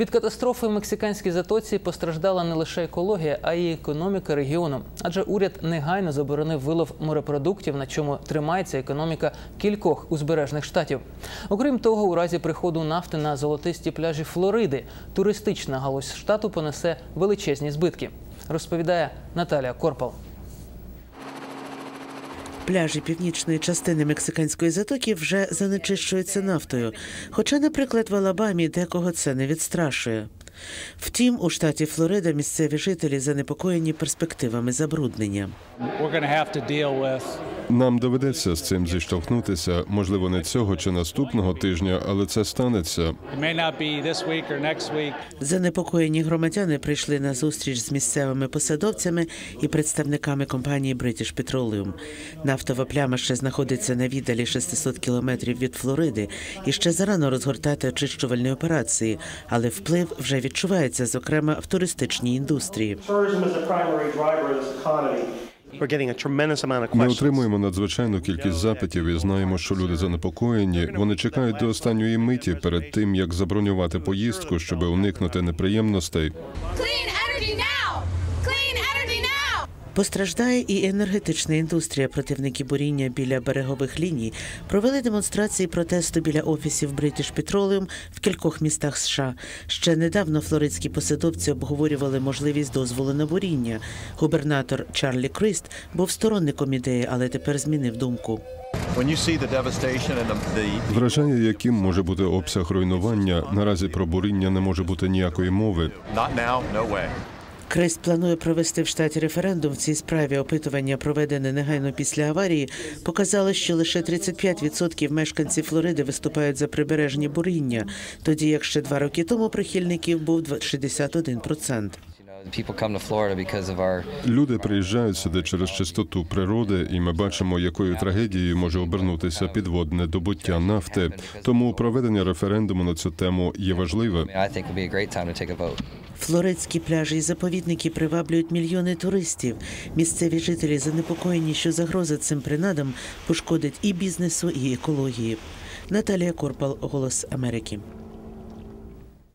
Від катастрофи в мексиканській затоці постраждала не лише екологія, а й економіка регіону. Адже уряд негайно заборонив вилов морепродуктів, на чому тримається економіка кількох узбережних штатів. Окрім того, у разі приходу нафти на золотисті пляжі Флориди туристична галузь штату понесе величезні збитки. Розповідає Наталія Корпал. Пляжі північної частини мексиканської затоки вже занечищуються нафтою. Хоча, наприклад, в Алабамі декого це не відстрашує. Втім, у штаті Флорида місцеві жителі занепокоєні перспективами забруднення. Нам доведеться з цим зіштовхнутися, можливо, не цього чи наступного тижня, але це станеться. Занепокоєні громадяни прийшли на зустріч з місцевими посадовцями і представниками компанії British Petroleum. Нафтова пляма ще знаходиться на віддалі 600 кілометрів від Флориди і ще зарано розгортати очищувальні операції, але вплив вже відчувається, зокрема в туристичній індустрії. Ми отримуємо надзвичайну кількість запитів і знаємо, що люди занепокоєні. Вони чекають до останньої миті перед тим, як забронювати поїздку, щоб уникнути неприємностей. Clean energy now! Clean energy! Постраждає і енергетична індустрія. Противники буріння біля берегових ліній провели демонстрації протесту біля офісів British Petroleum в кількох містах США. Ще недавно флоридські посадовці обговорювали можливість дозволу на буріння. Губернатор Чарлі Крист був сторонником ідеї, але тепер змінив думку. Вражає, яким може бути обсяг руйнування. Наразі про буріння не може бути ніякої мови. Крест планує провести в штаті референдум в цій справі. Опитування, проведене негайно після аварії, показало, що лише 35% мешканців Флориди виступають за прибережні буріння, тоді як ще два роки тому прихильників був 61%. People come to Florida because of our Люди приїжджають сюди через чистоту природи, і ми бачимо, якою трагедією може обернутися підводне добуття нафти. Тому проведення референдуму на цю тему є важливе. Флоридські пляжі і заповідники приваблюють мільйони туристів. Місцеві жителі занепокоєні, що загроза цим принадам пошкодить і бізнесу, і екології. Наталія Корпал, Голос Америки.